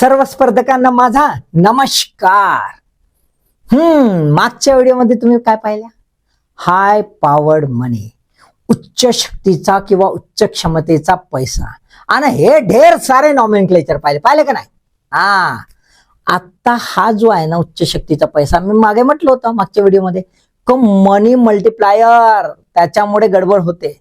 सर्व स्पर्धकांना माझा नमस्कार. हम्म मागच्या व्हिडिओमध्ये तुम्ही काय पाहिल्या हाय पॉवर्ड मनी उच्च शक्तीचा किंवा उच्च क्षमतेचा पैसा. आणि हे ढेर सारे नॉमेनक्लेचर पाहिले. पाहिले का नाही? हा. आता हा जो आहे ना उच्च शक्तीचा पैसा मी मागे म्हटलं होतं मागच्या व्हिडिओमध्ये क मनी मल्टिप्लायर त्याच्यामुळे गडबड होते.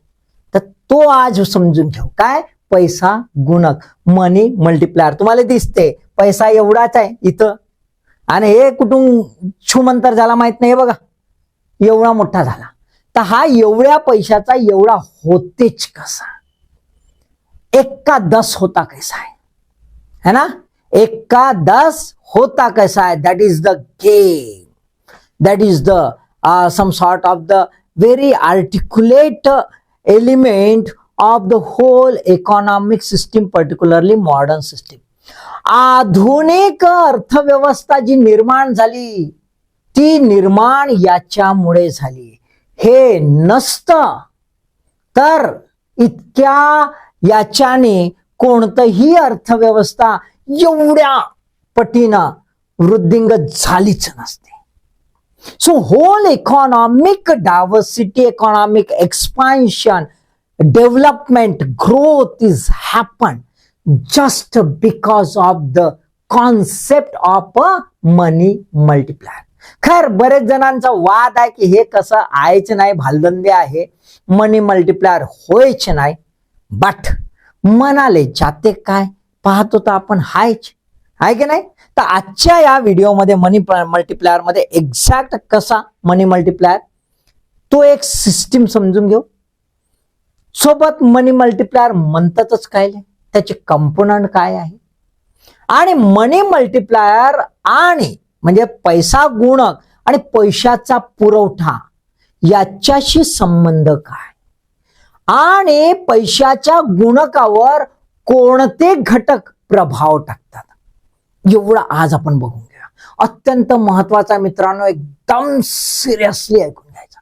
तर तो आज समजून ठेव काय? पैसा गुणक मनी मल्टिप्लायर तुम्हाला दिसते पैसा एवढाच आहे इथं. आणि हे कुठून छुमंतर झाला माहीत नाही बघा. एवढा मोठा झाला. तर हा एवढ्या पैशाचा एवढा होतेच कसा? एक्का दस होता कैसा आहे? है ना? एक्का दस होता कैसा आहे? That is the game that is the some sort of the very articulate element of the whole economic system particularly modern system आधुनिक अर्थव्यवस्था जी निर्माण झाली ती निर्माण याच्यामुळे झाली. हे नसतं तर इतक्या याच्याने कोणतंही अर्थव्यवस्था एवढ्या पटीनं वृद्धिंगत झालीच नसते. So whole economic diversity economic expansion development growth is happen just because of the concept of money multiplier खैर बरेच जणांचा वाद आहे की हे कसं आहेच नाही भालदंदे आहे मनी मल्टिप्लायर होयच नाही. बट म्हणाले जाते काय? पाहतो तर आपण हायच. आहे की नाही? तर आजच्या या व्हिडिओमध्ये मनी मल्टिप्लायरमध्ये एक्झॅक्ट कसा मनी मल्टिप्लायर तो एक सिस्टीम समजून घेऊ. सोबत मनी मल्टिप्लायर म्हणतातच काय? त्याचे कंपोनंट काय आहे? आणि मनी मल्टिप्लायर आणि म्हणजे पैसा गुणक आणि पैशाचा पुरवठा याच्याशी संबंध काय? आणि पैशाच्या गुणकावर कोणते घटक प्रभाव टाकतात? एवढं आज आपण बघून घ्या. अत्यंत महत्त्वाचा मित्रांनो एकदम सिरियसली ऐकून घ्यायचा.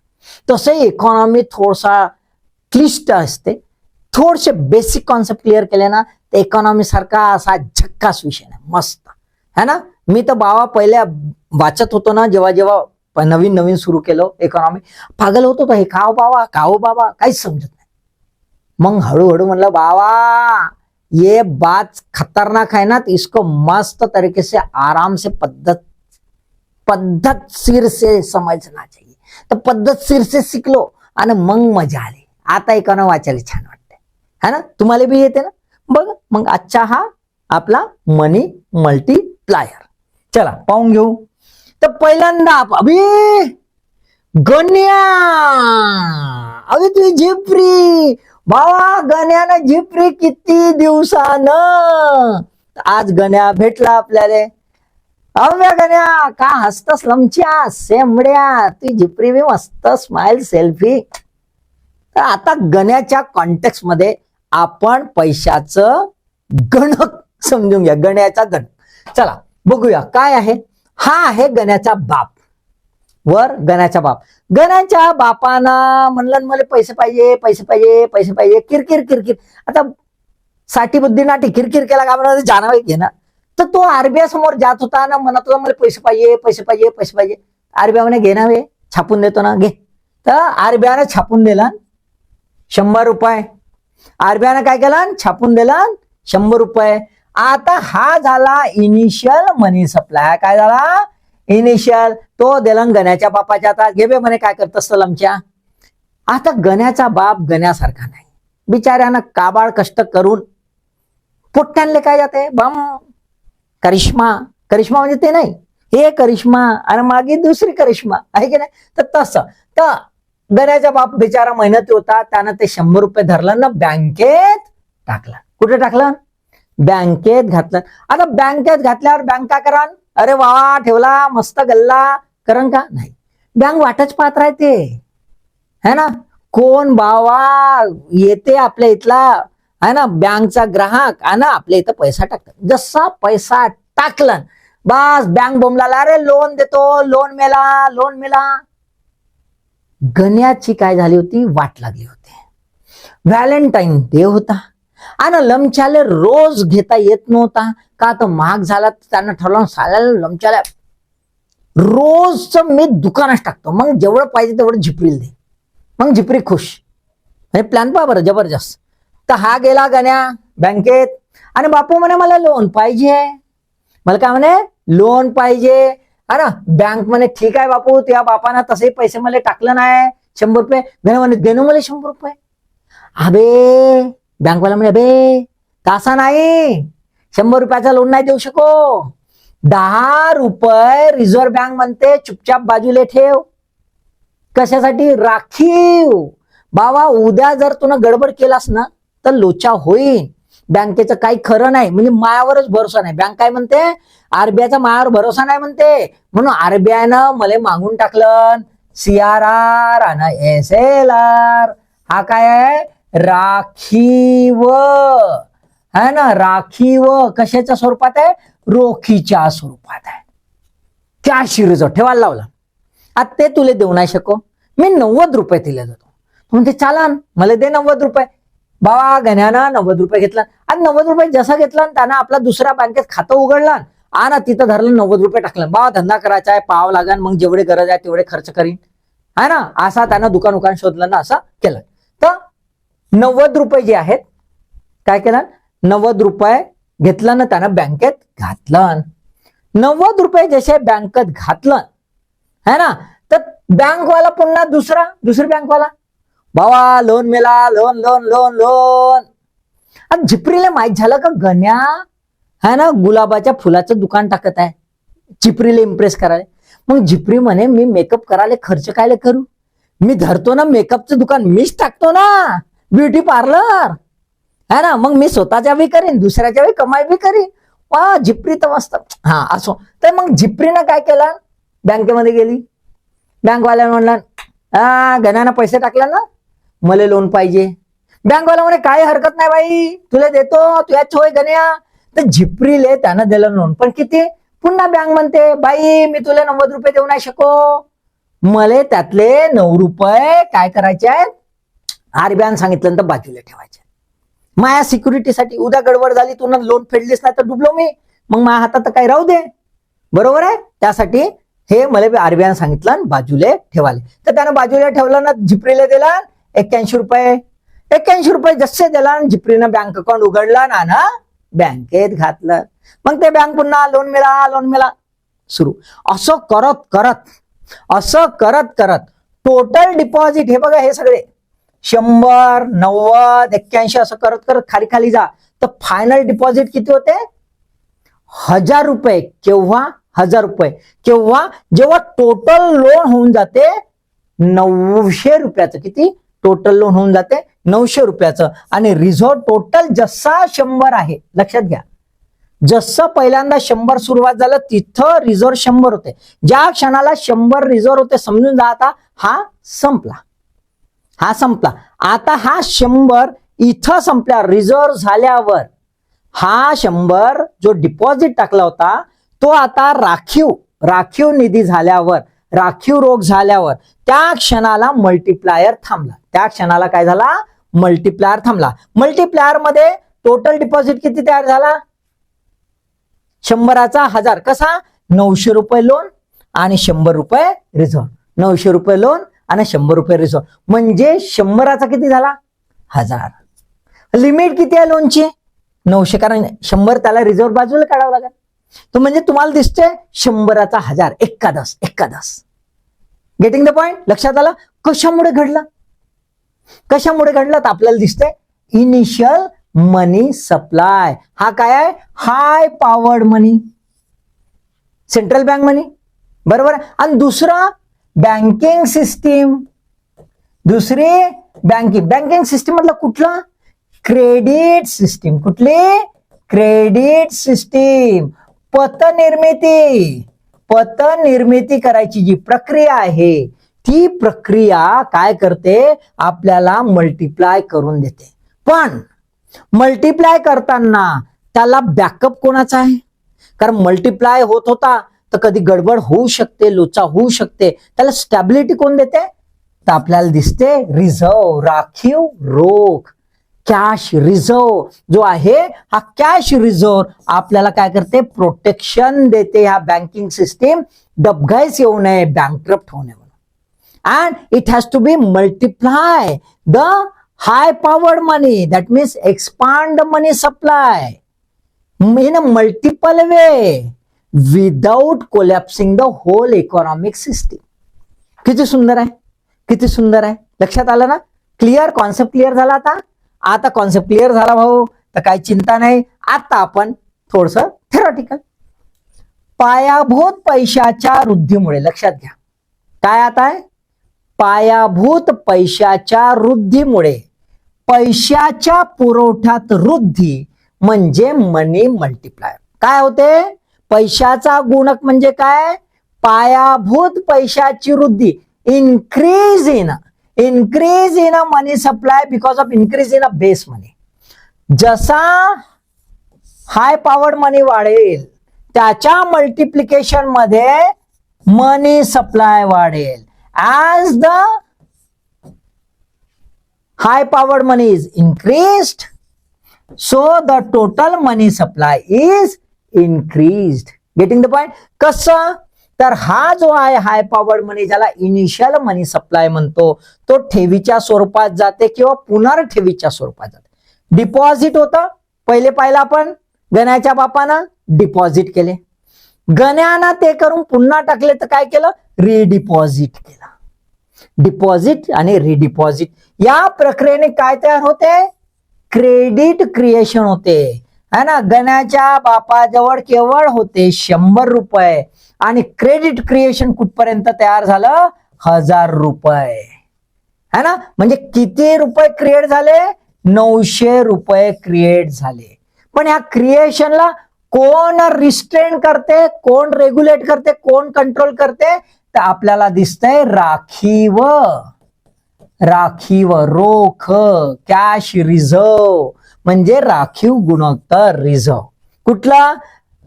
तसे इकॉनॉमी थोडसा क्लिष्ट थोडसे बेसिक कॉन्सेप्ट क्लिअर केले ना, तर इकॉनॉमी सारखा असा झक्कास विषय नाही. मस्त. है ना? मी तर बाबा पहिल्या वाचत होतो ना, जेव्हा जेव्हा नवीन नवीन सुरू केलं इकॉनॉमी पागल होत हे. काव बाबा काव बाबा, काहीच समजत नाही. मग म्हणलं, बाबा, ये बात खतरनाक है ना तो इसको मस्त तरीके से आराम से पद्धत पद्धतशीर से समझना चाहिए. तो पद्धत पद्धतशीर से शिकलो आणि मग मज़ा आली. आता एकानं वाचायला छान वाटते है ना? तुम्हाला बी येते ना? बघ मग आजचा हा आपला मनी मल्टीप्लायर चला पाहून घेऊ. तर पहिल्यांदा आप- अभि! गण्या! अभि तुझी झिपरी! भावा गण्यानं झिपरी किती दिवसानं? आज गण्या भेटला आपल्याला. अव्या गण्या का हसतस लमच्या सेमड्या ती झिपरी बी मस्त स्माइल सेल्फी तर आता गण्याच्या कॉन्टेक्स्टमध्ये आपण पैशाचं गणक समजून घ्या गण्याचा गणक चला बघूया काय आहे. हा आहे गण्याचा बाप. वर गण्याचा बाप. गण्याच्या बापांना म्हणलं मला पैसे पाहिजे पैसे पाहिजे पैसे पाहिजे किरकिर किरकिर. आता साठी बुद्धी नाटी किरकिर केला का म्हणा जाणं घेणार तर तो आरबीआय समोर जात होता ना म्हणत होता मला पैसे पाहिजे पैसे पाहिजे पैसे पाहिजे. आरबीआय म्हणे घे ना छापून देतो ना घे. तर आरबीआयनं छापून दिला. शंभर रुपये. आरबीआयनं काय केलं? छापून दिलं. शंभर रुपये. आता हा झाला इनिशियल मनी सप्लाय काय झाला? इनिशियल तो दिलं गण्याच्या बापाच्या आता घे बे म्हणे काय करत असतं आमच्या आता गण्याचा बाप गण्यासारखा नाही. बिचाऱ्यानं काबाळ कष्ट करून पोट्ट्यांले काय जाते? बम. करिश्मा. करिश्मा म्हणजे ते नाही. हे करिश्मा आणि मागे दुसरी करिश्मा. आहे की नाही? तर तसं. तर गण्याचा बाप बिचारा मेहनती होता त्यानं ते शंभर रुपये धरलं ना बँकेत टाकलं. कुठे टाकलं? बँकेत घातलं. आता बँकेत घातल्यावर बँक का करा अरे वा ठेवला मस्त गल्ला. करण का? नाही. बँक वाटच पाहत राहते. है ना? कोण बावा येते आपल्या इथला. है ना? बँकचा ग्राहक आहे ना आपल्या इथं पैसा टाकतात. जसा पैसा टाकला बस बँक बोंबला अरे लोन देतो लोन मेला लोन मेला. गण्याची काय झाली होती? वाट लागली होती. व्हॅलेंटाईन डे होता. आणि लमच्याले रोज घेता येत नव्हता. का तर महाग झाला तर त्यांना ठरवलं साल्याला लमच्याला रोजचं मी दुकानात टाकतो. मग जेवढं पाहिजे तेवढं झिपरील दे. मग झिपरी खुश. हे प्लॅन पहा बरं जबरदस्त. तर हा गेला गण्या बँकेत. आणि बापू म्हणे मला लोन पाहिजे. मला काय म्हणे लोन पाहिजे. अरे बँक म्हणे ठीक आहे बापू तुया बापानं तसे पैसे मला टाकलं नाही. शंभर रुपये. गणे म्हणे देणं मला शंभर रुपये. अबे! बँकवाला म्हणे अबे तासा नाही. शंभर रुपयाचा लोन नाही देऊ शको. दहा रुपये रिझर्व्ह बँक म्हणते चुपचाप बाजूले ठेव. कशासाठी? राखीव. बाबा उद्या जर तुला गडबड केलास ना तर लोचा होईल बँकेचं काही खरं नाही. म्हणजे मायावरच भरोसा नाही. बँक काय म्हणते? आरबीआयचा मायावर भरोसा नाही म्हणते. म्हणून आरबीआयनं मला मागून टाकलं. सी आर आर आणि एस एल आर हा काय आहे? राखीव है ना राखीव कशाच्या स्वरूपात आहे? रोखीच्या स्वरूपात आहे. त्या शिरीज ठेवायला लावला. आता ते तुले देऊ नाही शको. मी नव्वद रुपये दिले जातो. म्हणते चालान मला दे नव्वद रुपये. बाबा गण्यानं नव्वद रुपये घेतला. आणि नव्वद रुपये जसा घेतला त्यानं आपला दुसऱ्या बँकेत खातं उघडलं. आणि तिथं धरलं नव्वद रुपये टाकलं. बा धंदा करायचा आहे पाव लागन मग जेवढे गरज आहे तेवढे खर्च करीन. है ना? असा त्यानं दुकान उकान शोधलं ना असं केलं. तर नव्वद रुपये जे आहेत काय केलं? नव्वद रुपये घेतलं ना त्यानं बँकेत घातलं. नव्वद रुपये जसे बँकेत घातलं है ना? तर बँकवाला पुन्हा दुसरा दुसरी बँकवाला. बाबा लोन मिळा लोन लोन लोन लोन आणि झिपरीला माहीत झालं का गण्या है ना गुलाबाच्या फुलाचं दुकान टाकत आहे. चिपरीला इम्प्रेस करायला. मग झिपरी म्हणे मी मेकअप करायला खर्च कायले करू? मी धरतो ना मेकअपचं दुकान मीच टाकतो ना. ब्युटी पार्लर है ना मग मी स्वतःच्या बी करीन दुसऱ्याच्या बी कमाई बी करीन. वा झिपरी तर मस्त. हा असो. तर मग झिपरीनं काय केलं? बँकेमध्ये गेली. बँकवाल्या म्हणला हा गण्यानं पैसे टाकला ना? मला लोन पाहिजे. बँकवाला म्हणे काय हरकत नाही बाई. तुला देतो. तुझ्या होय गण्या. तर झिपरीले त्यानं दिलं लोन पण किती? पुन्हा बँक म्हणते बाई मी तुला नव्वद रुपये देऊ नाही शको मला त्यातले नऊ रुपये काय करायचे आहेत? आरबीआयनं सांगितलं तर बाजूला ठेवायचे. माया सिक्युरिटीसाठी उद्या गडबड झाली तू लोन फेडलीस नाही तर डुबलो मी. मग माझ्या हातात काही राहू दे. बरोबर आहे? त्यासाठी हे मला आरबीआयनं सांगितलं आणि बाजूले ठेवाले. तर त्यानं बाजूला ठेवलं ना झिपरीला दिला एक्क्याऐंशी रुपये. एक्क्याऐंशी रुपये जसे दिला आणि झिपरीनं बँक अकाउंट उघडला ना ना बँकेत घातलं. मग ते बँक पुन्हा लोन मिळा लोन मिळा. सुरू. असं करत करत असं करत करत टोटल डिपॉझिट हे बघा हे सगळे. शंभर नव्वद एक्क्याऐंशी असं करत करत खाली खाली जा. तर फायनल डिपॉझिट किती होते? हजार रुपये. केव्हा? हजार रुपये. केव्हा? जेव्हा टोटल लोन होऊन जाते नऊशे रुपयाचं. किती? टोटल लोन होऊन जाते नऊशे रुपयाचं. आणि रिझॉर्ट टोटल जसा शंभर आहे. लक्षात घ्या. जसं पहिल्यांदा शंभर सुरुवात झालं तिथं रिझॉर्ट शंभर होते. ज्या क्षणाला शंभर रिझॉर्ट होते समजून जा आता हा संपला. हा संपला. आता हा शंभर इथं संपल्या रिझर्व झाल्यावर हा शंभर जो डिपॉझिट टाकला होता तो आता राखीव राखीव निधी झाल्यावर राखीव रोग झाल्यावर त्या क्षणाला मल्टिप्लायर थांबला. त्या क्षणाला काय झाला? मल्टीप्लायर थांबला. मल्टीप्लायरमध्ये टोटल डिपॉझिट किती तयार झाला? शंभराचा हजार. कसा? नऊशे रुपये लोन आणि शंभर रुपये रिझर्व नऊशे रुपये लोन आणि शंभर रुपये रिझर्व म्हणजे शंभराचा किती झाला? हजार. लिमिट किती आहे लोनची नऊशे. कारण शंभर त्याला रिझर्व बाजूला काढावं लागेल. तो म्हणजे तुम्हाला दिसतोय शंभराचा हजार. एकादस. एकादस. गेटिंग द पॉइंट लक्षात आला? कशामुळे घडलं? कशामुळे घडलं? तर आपल्याला दिसतंय इनिशियल मनी सप्लाय हा काय आहे? High powered money central bank money बरोबर? आहे? आणि दुसरा बँकिंग सिस्टीम दुसरी बँकिंग बँकिंग सिस्टीम मधला कुठला? क्रेडिट सिस्टीम कुठली? क्रेडिट सिस्टीम पतनिर्मिती. पतनिर्मिती करायची जी प्रक्रिया आहे ती प्रक्रिया काय करते? आपल्याला मल्टिप्लाय करून देते. पण मल्टिप्लाय करताना त्याला बॅकअप कोणाचा आहे? कारण मल्टिप्लाय होत होता तर कधी गडबड होऊ शकते लोचा होऊ शकते. त्याला स्टॅबिलिटी कोण देते? तर आपल्याला दिसते रिझर्व राखीव रोख कॅश रिझर्व जो आहे हा कॅश रिझर्व आपल्याला काय करते? प्रोटेक्शन देते. ह्या बँकिंग सिस्टीम डबघाईस येऊ नये बँकरप्ट होऊ नये. And and it to to be multiply the high money. Money that means expand money supply in a multiple way without collapsing the whole economic system. किती सुंदर आहे? किती सुंदर आहे? लक्षात आलं ना? क्लिअर कॉन्सेप्ट क्लिअर झाला आता? आता कॉन्सेप्ट क्लिअर झाला भाऊ. तर काही चिंता नाही. आता आपण थोडस थेरॉटिकल पायाभूत पैशाच्या वृद्धीमुळे. लक्षात घ्या. काय आता आहे? पायाभूत पैशाच्या वृद्धीमुळे. पैशाच्या पुरवठ्यात वृद्धी म्हणजे मनी मल्टिप्लायर काय होते? पैशाचा गुणक म्हणजे काय? पायाभूत पैशाची वृद्धी. Increase in increase in a money supply because of increase in a base money जसा हाय पॉवर मनी वाढेल त्याच्या मल्टिप्लिकेशनमध्ये मनी सप्लाय वाढेल. As the high powered money is increased so the total money supply is increased. Getting the point? कसं? तर हा जो आहे हाय पॉवर्ड मनी ज्याला इनिशियल मनी सप्लाय म्हणतो तो ठेवीच्या स्वरूपात जाते किंवा पुनर्ठेवीच्या स्वरूपात जाते. डिपॉझिट होतं. पहिले पाहिलं आपण गण्याच्या बापानं डिपॉझिट केले. गण्याना ते करून पुन्हा टाकले तर काय केलं? रिडिपॉझिट केलं. डिपॉझिट आणि रिडिपॉझिट या प्रक्रियेने काय तयार होते? क्रेडिट क्रिएशन होते. है ना? गण्याच्या बापाजवळ केवळ होते शंभर रुपये. आणि क्रेडिट क्रिएशन कुठपर्यंत तयार झालं? हजार रुपये. है ना? म्हणजे किती रुपये क्रिएट झाले? नऊशे रुपये क्रिएट झाले. पण या क्रिएशनला कोण रिस्ट्रेन करते कोण रेग्युलेट करते कोण कंट्रोल करते तर आपल्याला दिसतंय राखीव. राखीव रोख कॅश रिझर्व म्हणजे राखीव गुणोत्तर रिझर्व कुठला?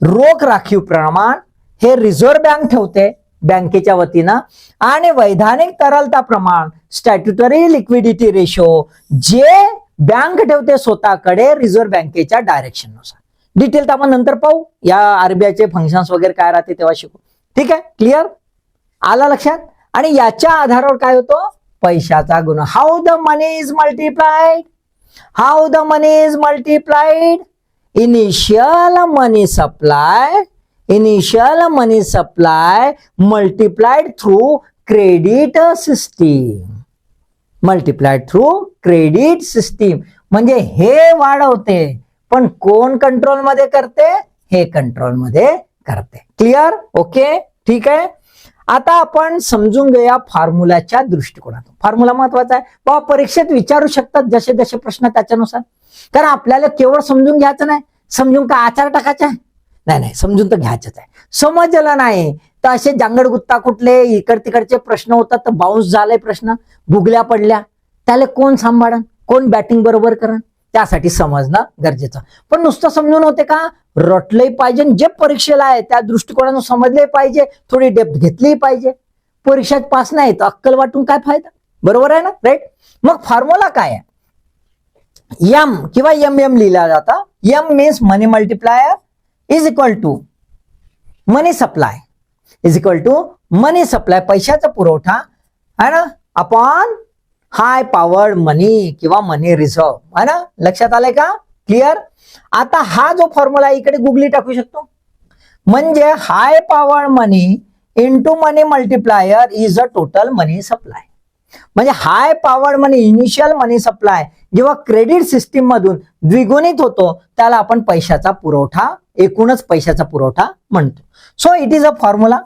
रोख राखीव प्रमाण हे रिझर्व्ह बँक ठेवते बँकेच्या वतीनं. आणि वैधानिक तरलता प्रमाण स्टॅट्युटरी लिक्विडिटी रेशो जे बँक ठेवते स्वतःकडे रिझर्व्ह बँकेच्या डायरेक्शननुसार डिटेल तर आपण नंतर पाहू. या आरबीआयचे फंक्शन्स वगैरे काय राहते तेव्हा शिकू. ठीक आहे? क्लिअर आला लक्षात? आणि याच्या आधारावर काय होतो? पैशाचा गुण. How the money is multiplied how the money is multiplied initial money supply initial money supply multiplied through credit system multiplied through credit system म्हणजे हे वाढवते. पण कोण कंट्रोलमध्ये करते? हे कंट्रोलमध्ये करते. क्लिअर ओके ठीक आहे? आता आपण समजून घेऊया फॉर्म्युलाच्या दृष्टिकोनातून. फॉर्म्युला महत्त्वाचा आहे. बाबा परीक्षेत विचारू शकतात जसे जसे प्रश्न त्याच्यानुसार. कारण आपल्याला केवळ समजून घ्यायचं नाही. समजून का आचार टाकायचा? आहे नाही नाही. समजून तर घ्यायचंच आहे. समजलं नाही तर असे जांगड गुत्ता कुठले इकड तिकडचे प्रश्न होतात तर बाउन्स झाले प्रश्न. भुगल्या पडल्या. त्याला कोण सांभाळ कोण बॅटिंग बरोबर करण त्यासाठी समजणं गरजेचं. पण नुसतं समजून होते का? रटलंही पाहिजे जे परीक्षेला आहे त्या दृष्टिकोनातून समजले पाहिजे थोडी डेप्थ घेतलीही पाहिजे. परीक्षेत पास नाही तर अक्कल वाटून काय फायदा? बरोबर आहे ना? राईट मग फॉर्म्युला काय आहे? यम किंवा एम एम लिहिला जातं M means money multiplier is equal to money supply is equal to money supply पैशाचा पुरवठा है ना? अपॉन हाय पॉवर मनी किंवा मनी रिझर्व है ना? लक्षात आलंय का? क्लिअर आता हा जो फॉर्म्युला इकडे गुगली टाकू शकतो. म्हणजे high power money into money multiplier is a total money supply म्हणजे high power money initial money supply जेव्हा क्रेडिट सिस्टीम मधून द्विगुणित होतो त्याला आपण पैशाचा पुरवठा एकूणच पैशाचा पुरवठा म्हणतो. So it is a formula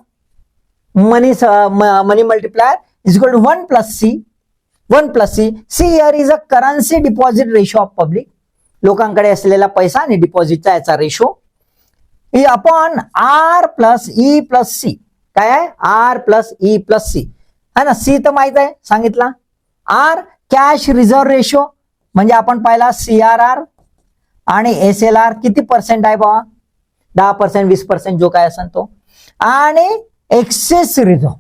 money money multiplier is equal to one plus C one plus C C here is a currency deposit ratio of public लोकांकडे असलेला पैसा आणि डिपॉझिटचा याचा ratio upon R plus E plus C काय आहे? R plus E plus C है ना? सी तर माहीत आहे? सांगितला? आर कॅश रिझर्व रेशो म्हणजे आपण पाहिला सी आर आर आणि एस एल आर किती पर्सेंट आहे बाबा दहा पर्सेंट वीस पर्सेंट जो काय असेल तो. आणि एक्सेस रिझर्व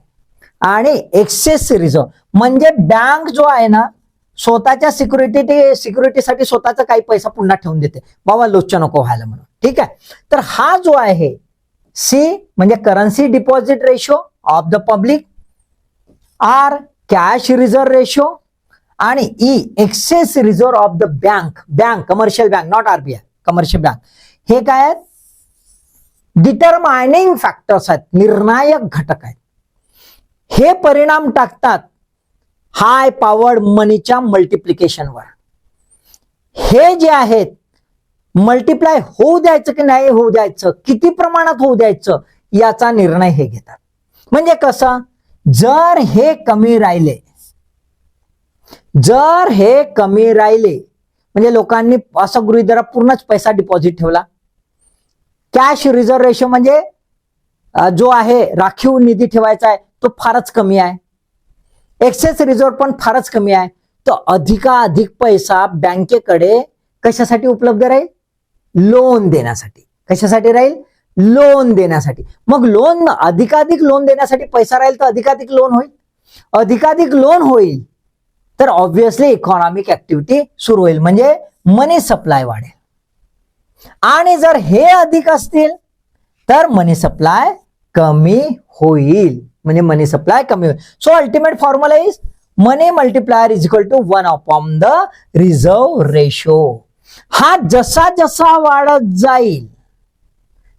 आणि एक्सेस रिझर्व म्हणजे बँक जो आहे ना स्वतःच्या सिक्युरिटी सिक्युरिटीसाठी स्वतःचा काही पैसा पुन्हा ठेवून देते. बाबा लोच्च नको व्हायला म्हणून. ठीक आहे? तर हा जो आहे सी म्हणजे currency deposit ratio of the public R cash reserve ratio आणि E excess reserve of the bank bank commercial bank not RBI commercial bank हे काय आहेत? डिटरमायनिंग फॅक्टर्स आहेत. निर्णायक घटक आहेत. हे परिणाम टाकतात हाय पॉवर्ड मनीच्या मल्टिप्लिकेशनवर हे जे आहेत मल्टिप्लाय होऊ द्यायचं की नाही होऊ द्यायचं किती प्रमाणात होऊ द्यायचं याचा निर्णय हे घेतात. म्हणजे कसं? जर हे कमी राहिले जर हे कमी राहिले म्हणजे लोकांनी असं गृहित धरा पूर्णच पैसा डिपॉझिट ठेवला. कॅश रिझर्व रेशो म्हणजे जो आहे राखीव निधी ठेवायचा आहे तो फारच कमी आहे. एक्सेस रिझर्व पण फारच कमी आहे. तर अधिकाधिक पैसा बँकेकडे कशासाठी उपलब्ध राहील? लोन देण्यासाठी. कशासाठी राहील? लोन देण्यासाठी. मग लोन अधिकाधिक लोन देण्यासाठी पैसा राहील तर अधिकाधिक लोन होईल. अधिकाधिक लोन होईल तर ऑब्विसली इकॉनॉमिक ऍक्टिव्हिटी सुरू होईल. म्हणजे मनी सप्लाय वाढेल. आणि जर हे अधिक असतील तर मनी सप्लाय कमी होईल. म्हणजे मनी सप्लाय कमी होईल. So ultimate formula is money multiplier is equal to one upon the reserve ratio हा जसा जसा वाढत जाईल.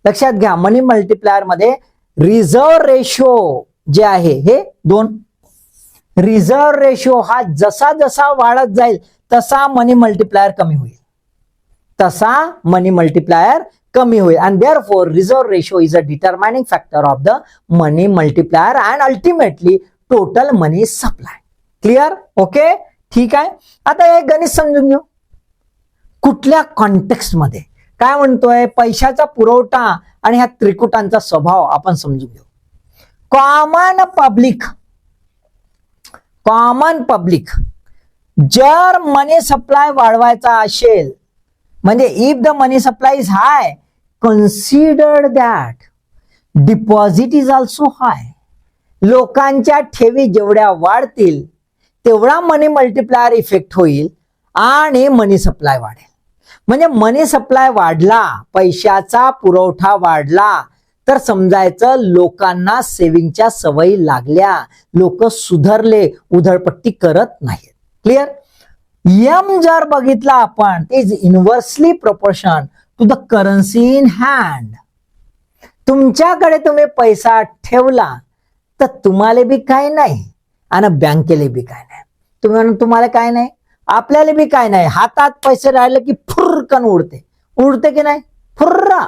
लक्षात घ्या मनी मल्टिप्लायरमध्ये रिझर्व रेशो जे आहे हे दोन. रिझर्व रेशो हा जसा जसा वाढत जाईल तसा मनी मल्टिप्लायर कमी होईल. तसा मनी मल्टिप्लायर कमी होईल. And therefore reserve ratio is a determining factor of the money multiplier and ultimately total money supply clear okay ठीक आहे? आता हे गणित समजून घेऊ. कुठल्या कॉन्टेक्स्टमध्ये काय म्हणतोय? पैशाचा पुरवठा आणि ह्या त्रिकुटांचा स्वभाव आपण समजून घेऊ. कॉमन पब्लिक कॉमन पब्लिक जर मनी सप्लाय वाढवायचा असेल म्हणजे if the money supply is high considered that deposit is also high लोकांच्या ठेवी जेवढ्या वाढतील तेवढा मनी मल्टिप्लायर इफेक्ट होईल आणि मनी सप्लाय वाढेल. म्हणजे मनी सप्लाय वाढला पैशाचा पुरवठा वाढला तर समजायचं लोकांना सेव्हिंगच्या सवयी लागल्या लोक सुधरले उधळपट्टी करत नाहीत. क्लिअर यम जर बघितला आपण is inversely proportion to the currency in hand तुमच्याकडे तुम्ही पैसा ठेवला तर तुम्हाला बी काय नाही आणि बँकेला बी काय नाही. तुम्ही म्हणून तुम्हाला काय नाही? आपल्याला बी काय नाही? हातात पैसे राहिले की फुर्रकन उडते. उडते की नाही? फुर्रा.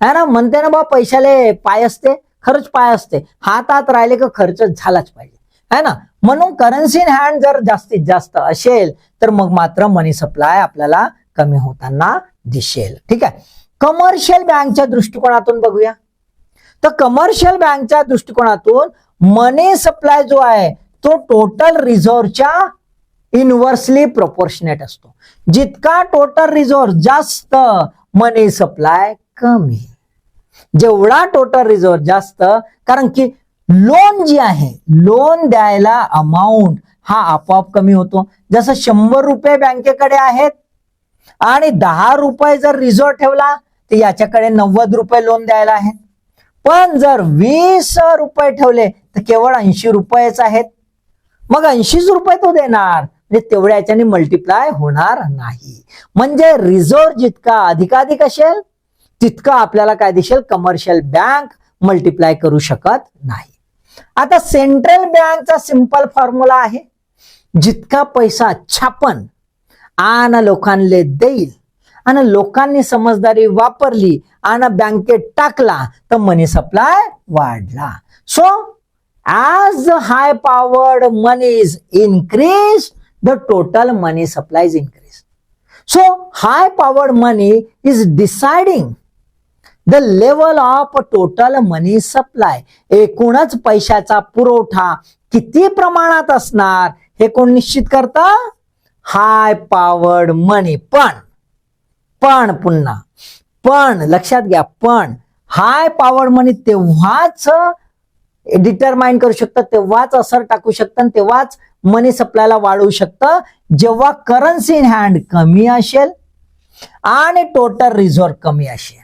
है ना? म्हणते ना बा पैशाले पाय असते खरंच पाय असते. हातात राहिले का खर्च झालाच पाहिजे. है ना? म्हणून करन्सी इन हँड जर जास्तीत जास्त असेल तर मग मात्र मनी सप्लाय आपल्याला कमी होताना दिसेल. ठीक आहे? कमर्शियल बँकच्या दृष्टिकोनातून बघूया. तर कमर्शियल बँकच्या दृष्टिकोनातून मनी सप्लाय जो आहे तो टोटल रिझर्वच्या इन्व्हर्सली प्रोपोर्शनेट असतो. जितका टोटल रिझर्व जास्त मनी सप्लाय कमी. जेवढा टोटल रिझर्व जास्त कारण की लोन जी आहे लोन द्यायला अमाऊंट हा आपोआप कमी होतो. जसं शंभर रुपये बँकेकडे आहेत आणि दहा रुपये जर रिझर्व ठेवला तर याच्याकडे नव्वद रुपये लोन द्यायला आहेत पण जर वीस रुपये ठेवले तर केवळ ऐंशी रुपयेच आहेत. मग ऐंशीच रुपये तो देणार. म्हणजे तेवढ्या याच्याने मल्टिप्लाय होणार नाही. म्हणजे रिझर्व जितका अधिकाधिक असेल तितका आपल्याला काय दिसेल कमर्शियल बँक मल्टिप्लाय करू शकत नाही. आता सेंट्रल बँकचा सिंपल फॉर्म्युला आहे. जितका पैसा छापन आणि लोकांले देईल. आणि लोकांनी समजदारी वापरली आणि बँकेत टाकला तर मनी सप्लाय वाढला. So as the high powered money is increase the total money supply is increase so high powered money is deciding the level of total money supply एकूणच पैशाचा पुरवठा किती प्रमाणात असणार हे कोण निश्चित करतं? हाय पावर्ड मनी पण पण पुन्हा पण लक्षात घ्या पण हाय पावर्ड मनी तेव्हाच डिटरमाइन करू शकतं तेव्हाच असर टाकू शकतं तेव्हाच मनी सप्लायला वाढवू शकतं. जेव्हा करन्सी इन हँड कमी असेल आणि टोटल रिझर्व कमी असेल.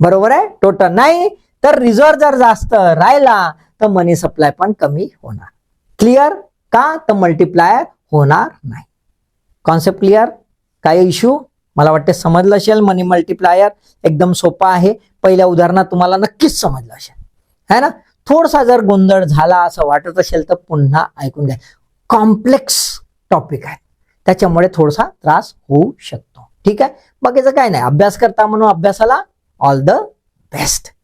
बरोबर आहे? टोटल नाही तर रिझर्व जर जास्त राहिला तर मनी सप्लाय पण कमी होणार. क्लिअर का? तर मल्टिप्लायर होणार नाही. कॉन्सेप्ट क्लिअर काय इश्यू मला वाटते समजलं असेल. मनी मल्टिप्लायर एकदम सोपा आहे. पहिल्या उदाहरणात तुम्हाला नक्कीच समजलं असेल. है ना? थोडासा जर गोंधळ झाला असं वाटत असेल तर पुन्हा ऐकून घ्या. कॉम्प्लेक्स टॉपिक आहे. त्याच्यामुळे थोडासा त्रास होऊ शकतो. ठीक आहे? बाकीचं काय नाही. अभ्यास करता म्हणून अभ्यासाला ऑल द बेस्ट